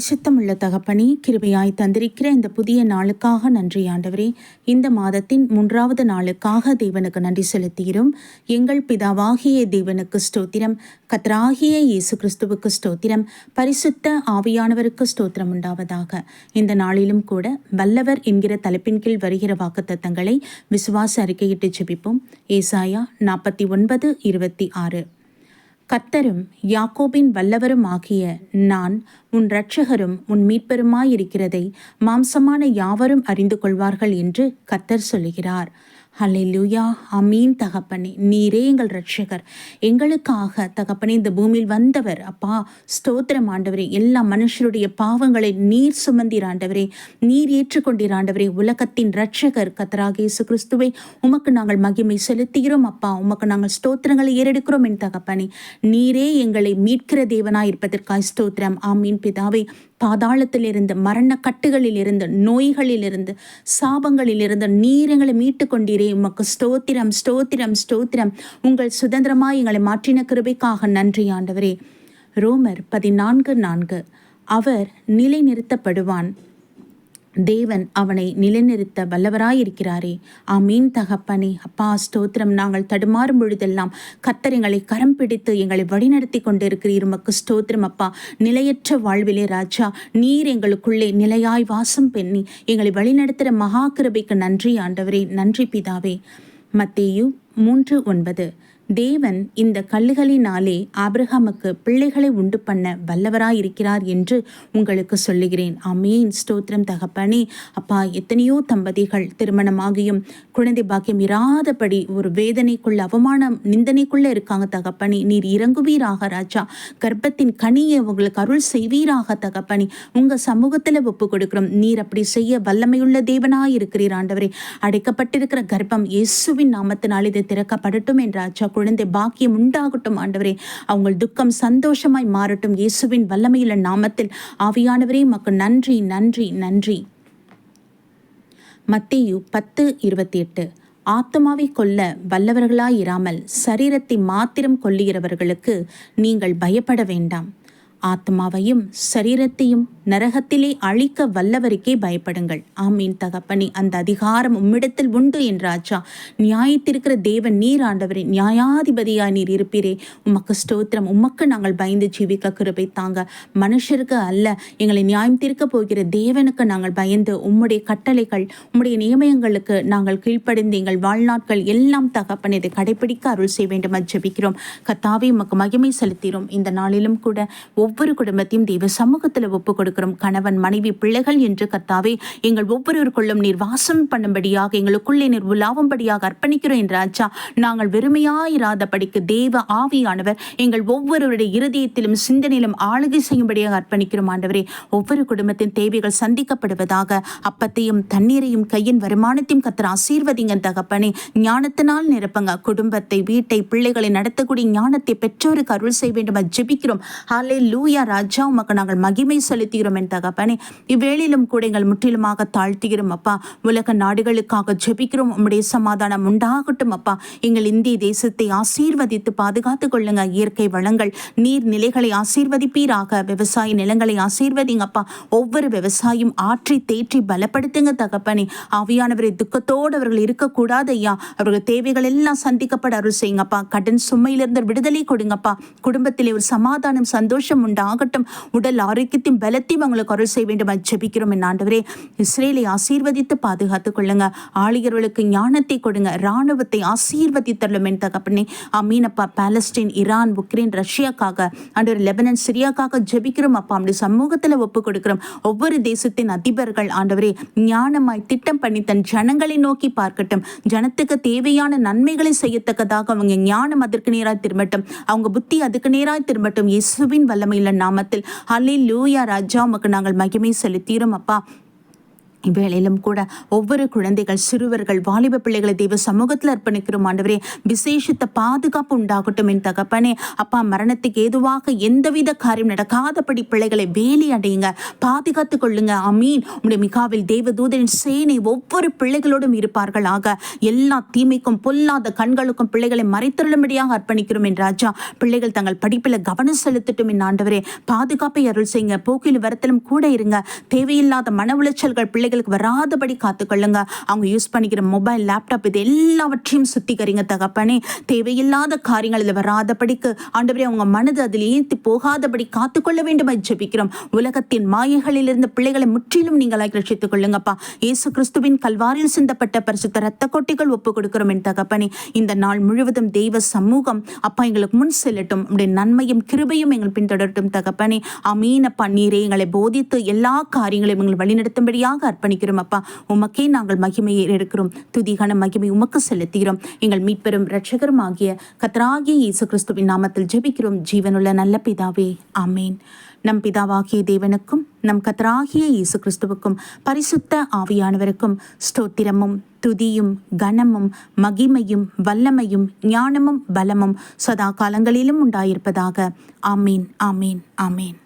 பரிசுத்தமுள்ள தகப்பனே கிருபையாய் தந்திருக்கிற இந்த புதிய நாளுக்காக நன்றி ஆண்டவரே. இந்த மாதத்தின் மூன்றாவது நாளுக்காக தேவனுக்கு நன்றி செலுத்துகிறோம். எங்கள் பிதாவாகிய தேவனுக்கு ஸ்தோத்திரம். கத்ராகிய இயேசு கிறிஸ்துவுக்கு ஸ்தோத்திரம். பரிசுத்த ஆவியானவருக்கு ஸ்தோத்திரம் உண்டாவதாக. இந்த நாளிலும் கூட வல்லவர் என்கிற தலைப்பின் கீழ் வருகிற வாக்குத்தத்தங்களை விசுவாச அறிக்கையிட்டு ஜெபிப்போம். ஏசாயா நாற்பத்தி ஒன்பது இருபத்தி ஆறு. கத்தரும் யாக்கோபின் வல்லவரும் ஆகிய நான் உன் இரட்சகரும் உன் மீட்பருமாயிருக்கிறதை மாம்சமான யாவரும் அறிந்து கொள்வார்கள் என்று கத்தர் சொல்லுகிறார். சொல்லுகிறார் லூயா அமீன் தகப்பனே. நீரே எங்கள் ரட்சகர் எங்களுக்காக தகப்பனே இந்த பூமியில் வந்தவர். அப்பா ஸ்தோத்திரம் ஆண்டவரே. எல்லா மனுஷருடைய பாவங்களை நீர் சுமந்தீர் ஆண்டவரே. நீர் ஏற்றுக்கொண்டீர் ஆண்டவரே. உலகத்தின் ரட்சகர் கத்தராக இயேசு கிறிஸ்துவை உமக்கு நாங்கள் மகிமை செலுத்துகிறோம் அப்பா. உமக்கு நாங்கள் ஸ்தோத்திரங்களை ஏறெடுக்கிறோம் என் தகப்பனே. நீரே எங்களை மீட்கிற தேவனாய் இருப்பதற்காய் ஸ்தோத்திரம். ஆமீன் பிதாவை. பாதாளத்திலிருந்து மரண கட்டுகளிலிருந்து நோய்களிலிருந்து சாபங்களிலிருந்து நீர் எங்களை மீட்டு கொண்டீரே உமக்கு ஸ்தோத்திரம் ஸ்தோத்திரம் ஸ்தோத்திரம். உங்கள் சுதந்திரமாய் எங்களை மாற்றின கிருபைக்காக நன்றி ஆண்டவரே. ரோமர் பதினான்கு நான்கு. அவர் நிலைநிறுத்தப்படுவான். தேவன் அவனை நிலைநிறுத்த வல்லவராயிருக்கிறாரே. ஆமீன் தகப்பனே. அப்பா ஸ்தோத்திரம். நாங்கள் தடுமாறும் பொழுதெல்லாம் கத்தர் எங்களை கரம் பிடித்து எங்களை வழிநடத்தி கொண்டிருக்கிறீர். உமக்கு ஸ்தோத்திரம் அப்பா. நிலையற்ற வாழ்விலே ராஜா நீர் எங்களுக்குள்ளே நிலையாய் வாசம் பெண்ணி எங்களை வழிநடத்துகிற மகா கிருபைக்கு நன்றி ஆண்டவரே. நன்றி பிதாவே. மத்தேயு மூன்று ஒன்பது. தேவன் இந்த கல்லுகளினாலே ஆபிரகாமுக்கு பிள்ளைகளை உண்டு பண்ண வல்லவராயிருக்கிறார் என்று உங்களுக்கு சொல்லுகிறேன். அமீன் ஸ்தோத்திரம் தகப்பனே. அப்பா எத்தனையோ தம்பதிகள் திருமணமாகியும் குழந்தை பாக்கியம் இராதபடி ஒரு வேதனைக்குள்ள அவமானம் நிந்தனைக்குள்ளே இருக்காங்க தகப்பனி. நீர் இறங்குவீராக ராஜா. கர்ப்பத்தின் கனியை உங்களுக்கு அருள் செய்வீராக தகப்பனி. உங்கள் சமூகத்தில் ஒப்பு கொடுக்கிறோம். நீர் அப்படி செய்ய வல்லமையுள்ள தேவனாயிருக்கிறீர் ஆண்டவரே. அடைக்கப்பட்டிருக்கிற கர்ப்பம் இயேசுவின் நாமத்தினால் இது திறக்கப்படட்டும் என்றாச்சா ராஜா. குழந்தை பாக்கியம் உண்டாகட்டும் ஆண்டவரே. அவங்கள் துக்கம் சந்தோஷமாய் மாறட்டும். இயேசுவின் வல்லமையுள்ள நாமத்தில் ஆவியானவரே மக்கு நன்றி நன்றி நன்றி. மத்தேயு பத்து இருபத்தி எட்டு ஆத்மாவை கொல்ல வல்லவர்களாயிராமல் சரீரத்தை மாத்திரம் கொல்லுகிறவர்களுக்கு நீங்கள் பயப்பட வேண்டாம். ஆத்மாவையும் சரீரத்தையும் நரகத்திலே அழிக்க வல்லவருக்கே பயப்படுங்கள். ஆமீன். தகப்பனி அந்த அதிகாரம் உம்மிடத்தில் உண்டு என் ராஜா. நியாயத்திருக்கிற தேவன் நீர் ஆண்டவரே நியாயாதிபதியாய் நீர் இருப்பீரே. உமக்கு ஸ்தோத்திரம். உமக்கு நாங்கள் பயந்து ஜீவிக்க கிருபை தாங்க. மனுஷருக்கு அல்ல எங்களை நியாயம் தீர்க்க போகிற தேவனுக்கு நாங்கள் பயந்து உம்முடைய கட்டளைகள் உம்முடைய நியமயங்களுக்கு நாங்கள் கீழ்ப்படைந்து எங்கள் வாழ்நாட்கள் எல்லாம் தகப்பன் இதை கடைபிடிக்க அருள் செய்ய வேண்டும் ஜபிக்கிறோம். கத்தாவே உமக்கு மகிமை செலுத்தினோம். இந்த நாளிலும் கூட ஒவ்வொரு ஒவ்வொரு குடும்பத்தையும் தெய்வ சமூகத்தில் ஒப்புக் கொடுக்கிறோம். கணவன் மனைவி பிள்ளைகள் என்று கர்த்தாவே எங்கள் ஒவ்வொருவருக்குள்ளும் நீர் வாசம் பண்ணும்படியாக எங்களுக்குள்ளே நீர் உலாவும்படியாக அர்ப்பணிக்கிறோம் என்ற ஆச்சா நாங்கள் வெறுமையாயிராதபடிக்கு தேவ ஆவியானவர் எங்கள் ஒவ்வொருவருடைய இருதயத்திலும் சிந்தனையிலும் ஆளுகை செய்யும்படியாக அர்ப்பணிக்கிறோம் ஆண்டவரே. ஒவ்வொரு குடும்பத்தின் தேவைகள் சந்திக்கப்படுவதாக அப்பத்தையும் தண்ணீரையும் கையின் வருமானத்தையும் கத்திர ஆசீர்வதிங்க தகப்பனே. ஞானத்தினால் நிரப்புங்க. குடும்பத்தை வீட்டை பிள்ளைகளை நடத்தக்கூடிய ஞானத்தை பெற்றோருக்கு அருள் செய்ய வேண்டும் ஜெபிக்கிறோம். ஹாலே லூயா ராஜா உமக்கு நாங்கள் மகிமை செலுத்துகிறோம் என் தகப்பனே. இவ்வேளிலும் கூட எங்கள் முற்றிலுமாக தாழ்த்துகிறோம் அப்பா. உலக நாடுகளுக்காக ஜெபிக்கிறோம் உம்முடைய சமாதானம் உண்டாகட்டும் அப்பா. எங்கள் இந்திய தேசத்தை ஆசீர்வதித்து பாதுகாத்து கொள்ளுங்க இயற்கை வளங்கள் நீர் நிலைகளை ஆசீர்வதிப்பீராக. விவசாய நிலங்களை ஆசீர்வதிங்க அப்பா. ஒவ்வொரு விவசாயம் ஆற்றி தேற்றி பலப்படுத்துங்க தகப்பனே. ஆவியானவரை துக்கத்தோடு அவர்கள் இருக்கக்கூடாது ஐயா. அவர்கள் தேவைகள் எல்லாம் சந்திக்கப்பட அருள் செய்யுங்கப்பா கடன் சுமையிலிருந்து விடுதலை கொடுங்கப்பா குடும்பத்திலே ஒரு சமாதானம் சந்தோஷம் உண்டாகட்டும். உடல் ஆரோக்கியத்தையும் பலத்தையும் அவங்களுக்கு அருள் செய்ய வேண்டும். என்று ஜெபிக்கிறோம் என் ஆண்டவரே. இஸ்ரேலை ஆசீர்வதித்து பாதுகாத்துக் கொள்ளுங்க. ஆளியர்களுக்கு ஞானத்தை கொடுங்க. இராணுவத்தை ஆசீர்வதித்தள்ளும் என் தகப்பனே. அமீனப்பா பாலஸ்டீன் ஈரான் உக்ரைன் ரஷ்யாக்காக ஆண்டவர் லெபனன் சிரியாக்காக ஜெபிக்கிறோம் அப்பா. அப்படி சமூகத்தில் ஒப்பு கொடுக்கிறோம். ஒவ்வொரு தேசத்தின் அதிபர்கள் ஆண்டவரே ஞானமாய் திட்டம் பண்ணி தன் ஜனங்களை நோக்கி பார்க்கட்டும். ஜனத்துக்கு தேவையான நன்மைகளை செய்யத்தக்கதாக அவங்க ஞானம் அதற்கு நேராக திரும்பட்டும். அவங்க புத்தி அதுக்கு நேராக திரும்பட்டும். இயேசுவின் வல்லமை நாமத்தில். ஹல்லே லூயா ராஜா உமக்கு நாங்கள் மகிமை செலுத்தீரும் அப்பா. இவ்வேளையிலும் கூட ஒவ்வொரு குழந்தைகள் சிறுவர்கள் வாலிப பிள்ளைகளை தெய்வ சமூகத்தில் அர்ப்பணிக்கிறோம். ஆண்டவரே விசேஷித்த பாதுகாப்பு உண்டாகட்டும் என் தகப்பனே. அப்பா மரணத்துக்கு ஏதுவாக எந்தவித காரியம் நடக்காதபடி பிள்ளைகளை வேலி அடையுங்க. பாதுகாத்து கொள்ளுங்க. அமீன் உடைய மிகாவில் தேவதூதனின் சேனை ஒவ்வொரு பிள்ளைகளோடும் இருப்பார்கள் ஆக எல்லா தீமைக்கும் பொல்லாத கண்களுக்கும் பிள்ளைகளை மறைத்தருளும்படியாக அர்ப்பணிக்கிறோம் என் ராஜா. பிள்ளைகள் தங்கள் படிப்பில் கவனம் செலுத்தட்டும் என் ஆண்டவரே. பாதுகாப்பை அருள் செய்யுங்க. போக்கில் வரத்திலும் கூட இருங்க. தேவையில்லாத மன உளைச்சல்கள் பிள்ளைகளுக்கு வராதபடி காத்துக்கொள்ளுங்க. அவங்க யூஸ் பண்ணிக்கிற மொபைல் லேப்டாப் இது எல்லாவற்றையும் சுத்திகரிங்க தகப்பனே. தேவையில்லாத காரியங்கள் இதில் வராதபடிக்கு ஆண்டவரே அவங்க மனது அதில் ஏற்றி போகாதபடி காத்துக்கொள்ள வேண்டும் ஜெபிக்கிறோம். உலகத்தின் மாயைகளிலிருந்து பிள்ளைகளை முற்றிலும் நீங்களாக ரட்சித்துக் கொள்ளுங்கப்பா. இயேசு கிறிஸ்துவின் கல்வாரில் சிந்தப்பட்ட பரிசுத்த ரத்த கொட்டிகள் ஒப்பு கொடுக்கிறோம் என் தகப்பனே. இந்த நாள் முழுவதும் தெய்வ சமூகம் அப்பா எங்களுக்கு முன் செல்லட்டும். உடைய நன்மையும் கிருபையும் எங்கள் பின்தொடரட்டும் தகப்பனே. அமீன பன்னீரை எங்களை போதித்து எல்லா காரியங்களையும் எங்களை வழிநடத்தும்படியாக அர்ப்பணிக்கிறோம் அப்பா. உமக்கே நாங்கள் மகிமையை எடுக்கிறோம் துதிகான மகிமை உமக்கு செலுத்துகிறோம். எங்கள் மீட்பெரும் இரட்சகரும் ஆகிய கத்தராகிய இயேசு கிறிஸ்துவின் நாமத்தில் ஜெபிக்கிறோம். ஜீவனுள்ள நல்ல பிதாவே ஆமேன். நம் பிதாவாகிய தேவனுக்கும் நம் கத்தராகிய இயேசு கிறிஸ்துவுக்கும் பரிசுத்த ஆவியானவருக்கும் ஸ்தோத்திரமும் துதியும் கனமும் மகிமையும் வல்லமையும் ஞானமும் பலமும் சதா காலங்களிலும் உண்டாயிருப்பதாக. ஆமீன் ஆமீன் ஆமீன்.